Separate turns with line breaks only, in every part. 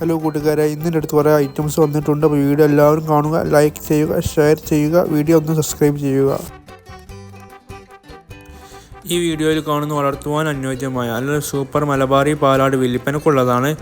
Hello കൂട്ടുകാരെ. ഇന്നിന്റെ അടുത്ത് കുറേ ഐറ്റംസ് വന്നിട്ടുണ്ട്. അപ്പോൾ വീഡിയോ എല്ലാവരും കാണുക ലൈക്ക് ചെയ്യുക ഷെയർ ചെയ്യുക വീഡിയോ ഒന്ന് സബ്സ്ക്രൈബ് ചെയ്യുക.
ഈ വീഡിയോയിൽ കാണുന്ന വളർത്തുവാൻ അനുയോജ്യമായ അല്ലെങ്കിൽ സൂപ്പർ മലബാറി പാലാട് വിൽപ്പനക്കുള്ളതാണ്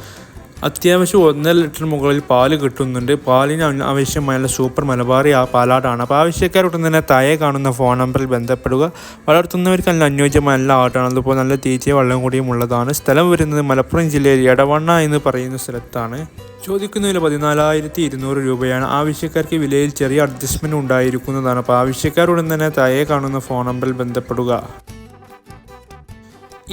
അത്യാവശ്യം ഒന്നര ലിറ്റർ മുകളിൽ പാൽ കിട്ടുന്നുണ്ട്. പാലിന് ആവശ്യമായുള്ള ആവശ്യമായ സൂപ്പർ മലബാറി ആ പാലാടാണ് അപ്പോൾ ആവശ്യക്കാരോടൊപ്പം തന്നെ താഴെ കാണുന്ന ഫോൺ നമ്പറിൽ ബന്ധപ്പെടുക. വളർത്തുന്നവർക്ക് നല്ല അനുയോജ്യമായ നല്ല ആട്ടാണ്. അതുപോലെ നല്ല തീറ്റയും വെള്ളം കൂടിയും ഉള്ളതാണ്. സ്ഥലം വരുന്നത് മലപ്പുറം ജില്ലയിൽ എടവണ്ണ എന്ന് പറയുന്ന സ്ഥലത്താണ്. ചോദിക്കുന്നതിൽ പതിനാലായിരത്തി ഇരുന്നൂറ് രൂപയാണ്. ആവശ്യക്കാർക്ക് വിലയിൽ ചെറിയ അഡ്ജസ്റ്റ്മെന്റ് ഉണ്ടായിരിക്കുന്നതാണ്. അപ്പോൾ ആവശ്യക്കാരുടൻ തന്നെ താഴെ കാണുന്ന ഫോൺ നമ്പറിൽ ബന്ധപ്പെടുക.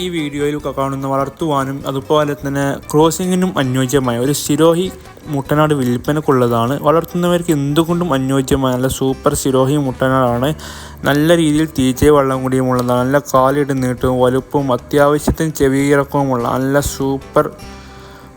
ഈ വീഡിയോയിൽ കാണുന്ന വളർത്തുവാനും അതുപോലെ തന്നെ ക്രോസിങ്ങിനും അനുയോജ്യമായ ഒരു സിരോഹി മുട്ടനാട് വിൽപ്പനക്കുള്ളതാണ്. വളർത്തുന്നവർക്ക് എന്തുകൊണ്ടും അനുയോജ്യമായ നല്ല സൂപ്പർ സിരോഹി മുട്ടനാടാണ്. നല്ല രീതിയിൽ തീറ്റ വെള്ളം കൂടിയും ഉള്ളതാണ് നല്ല കാലിട്ട് നീട്ടവും വലുപ്പവും അത്യാവശ്യത്തിന് ചെവിയിറക്കവുമുള്ള നല്ല സൂപ്പർ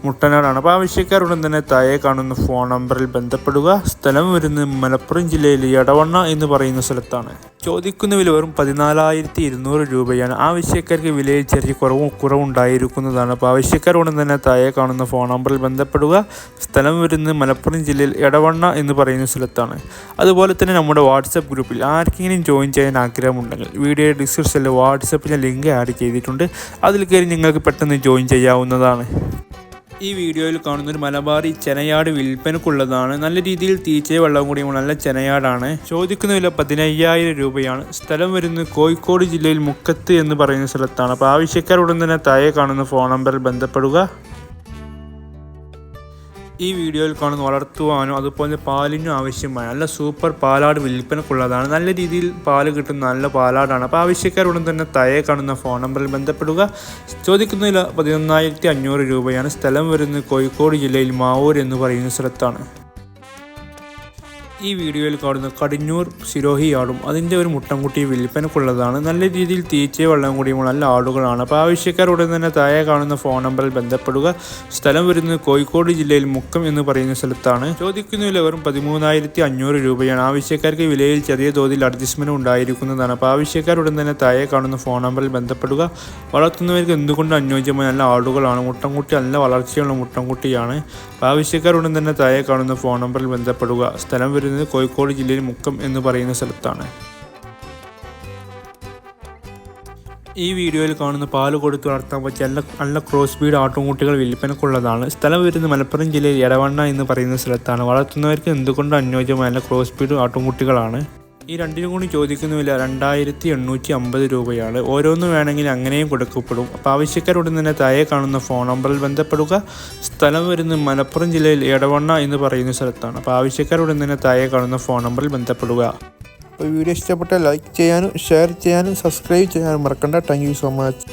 മുട്ടനാടാണ്. അപ്പോൾ ആവശ്യക്കാരുടൻ തന്നെ താഴെ കാണുന്ന ഫോൺ നമ്പറിൽ ബന്ധപ്പെടുക. സ്ഥലം വരുന്നത് മലപ്പുറം ജില്ലയിലെ എടവണ്ണ എന്ന് പറയുന്ന സ്ഥലത്താണ്. ചോദിക്കുന്ന വില വെറും പതിനാലായിരത്തി ഇരുന്നൂറ് രൂപയാണ് ആവശ്യക്കാർക്ക് വിലയിൽ ചെറിയ കുറവ് കുറവുണ്ടായിരിക്കുന്നതാണ്. അപ്പോൾ ആവശ്യക്കാരുടൻ തന്നെ താഴെ കാണുന്ന ഫോൺ നമ്പറിൽ ബന്ധപ്പെടുക. സ്ഥലം വരുന്നത് മലപ്പുറം ജില്ലയിൽ എടവണ്ണ എന്ന് പറയുന്ന സ്ഥലത്താണ്. അതുപോലെ തന്നെ നമ്മുടെ വാട്സപ്പ് ഗ്രൂപ്പിൽ ആർക്കെങ്കിലും ജോയിൻ ചെയ്യാൻ ആഗ്രഹമുണ്ടെങ്കിൽ വീഡിയോ ഡിസ്ക്രിപ്ഷനിൽ വാട്സപ്പിലെ ലിങ്ക് ആഡ് ചെയ്തിട്ടുണ്ട്. അതിൽ കയറി നിങ്ങൾക്ക് പെട്ടെന്ന് ജോയിൻ ചെയ്യാവുന്നതാണ്. ഈ വീഡിയോയിൽ കാണുന്ന ഒരു മലബാറി ചെനയാട് വിൽപ്പനക്കുള്ളതാണ്. നല്ല രീതിയിൽ തീച്ചയും വെള്ളം കൂടിയുള്ള നല്ല ചെനയാടാണ്. ചോദിക്കുന്ന വില പതിനയ്യായിരം രൂപയാണ്. സ്ഥലം വരുന്നത് കോഴിക്കോട് ജില്ലയിൽ മുക്കത്ത് എന്ന് പറയുന്ന സ്ഥലത്താണ്. അപ്പോൾ ആവശ്യക്കാരുടൻ തന്നെ താഴെ കാണുന്ന ഫോൺ നമ്പറിൽ ബന്ധപ്പെടുക. ഈ വീഡിയോയിൽ കാണുന്ന വളർത്തുവാനോ അതുപോലെ പാലിനും ആവശ്യമായ നല്ല സൂപ്പർ പാലാട് വിൽപ്പനക്കുള്ളതാണ്. നല്ല രീതിയിൽ പാൽ കിട്ടുന്ന നല്ല പാലാടാണ്. അപ്പോൾ ആവശ്യക്കാരുടൻ തന്നെ തയെ കാണുന്ന ഫോൺ നമ്പറിൽ ബന്ധപ്പെടുക. ചോദിക്കുന്നതിൽ പതിനൊന്നായിരത്തി അഞ്ഞൂറ് രൂപയാണ് സ്ഥലം വരുന്നത് കോഴിക്കോട് ജില്ലയിൽ മാവൂർ എന്ന് പറയുന്ന സ്ഥലത്താണ്. ഈ വീഡിയോയിൽ കാണുന്ന കടിഞ്ഞൂർ സിരോഹി ആടും അതിന്റെ ഒരു മുട്ടൻകുട്ടി വിൽപ്പനക്കുള്ളതാണ് നല്ല രീതിയിൽ തീറ്റയും വെള്ളം കൂടിയും നല്ല ആടുകളാണ്. അപ്പോൾ ആവശ്യക്കാരുടൻ തന്നെ താഴെ കാണുന്ന ഫോൺ നമ്പറിൽ ബന്ധപ്പെടുക. സ്ഥലം വരുന്നത് കോഴിക്കോട് ജില്ലയിൽ മുക്കം എന്ന് പറയുന്ന സ്ഥലത്താണ്. ചോദിക്കുന്ന വില വെറും പതിമൂന്നായിരത്തി അഞ്ഞൂറ് രൂപയാണ്. ആവശ്യക്കാർക്ക് വിലയിൽ ചെറിയ തോതിൽ അഡ്ജസ്റ്റ്മെന്റ് ഉണ്ടായിരിക്കുന്നതാണ്. അപ്പോൾ ആവശ്യക്കാരുടൻ തന്നെ താഴെ കാണുന്ന ഫോൺ നമ്പറിൽ ബന്ധപ്പെടുക. വളർത്തുന്നവർക്ക് എന്തുകൊണ്ട് അനുയോജ്യമായ നല്ല ആടുകളാണ്? മുട്ടൻകുട്ടി നല്ല വളർച്ചയുള്ള മുട്ടൻകുട്ടിയാണ്. അപ്പോൾ ആവശ്യക്കാരുടൻ തന്നെ താഴെ കാണുന്ന ഫോൺ നമ്പറിൽ ബന്ധപ്പെടുക. സ്ഥലം വരുന്നത് കോഴിക്കോട് ജില്ലയിൽ മുക്കം എന്ന് പറയുന്ന സ്ഥലത്താണ്. ഈ വീഡിയോയിൽ കാണുന്ന പാൽ കൊടുത്ത് വളർത്താൻ പറ്റിയ നല്ല നല്ല ക്രോസ് ബീഡ് ആട്ടുംകുട്ടികൾ വിൽപ്പനക്കുള്ളതാണ് സ്ഥലം വരുന്നത് മലപ്പുറം ജില്ലയിൽ എടവണ്ണ എന്ന് പറയുന്ന സ്ഥലത്താണ്. വളർത്തുന്നവർക്ക് എന്തുകൊണ്ടും അനുയോജ്യമായ നല്ല ക്രോസ് ബീഡ് ആട്ടുംകുട്ടികളാണ്. ഈ രണ്ടിനും കൂടി ചോദിക്കുന്ന വില രണ്ടായിരത്തി എണ്ണൂറ്റി അമ്പത് രൂപയാണ്. ഓരോന്ന് വേണമെങ്കിൽ അങ്ങനെയും കൊടുക്കപ്പെടും. അപ്പോൾ ആവശ്യക്കാരുടൻ തന്നെ താഴെ കാണുന്ന ഫോൺ നമ്പറിൽ ബന്ധപ്പെടുക. സ്ഥലം വരുന്നത് മലപ്പുറം ജില്ലയിൽ എടവണ്ണ എന്ന് പറയുന്ന സ്ഥലത്താണ്. അപ്പോൾ ആവശ്യക്കാരുടൻ തന്നെ താഴെ കാണുന്ന ഫോൺ നമ്പറിൽ ബന്ധപ്പെടുക.
അപ്പോൾ വീഡിയോ ഇഷ്ടപ്പെട്ടാൽ ലൈക്ക് ചെയ്യാനും ഷെയർ ചെയ്യാനും സബ്സ്ക്രൈബ് ചെയ്യാനും മറക്കണ്ട. Thank you so much.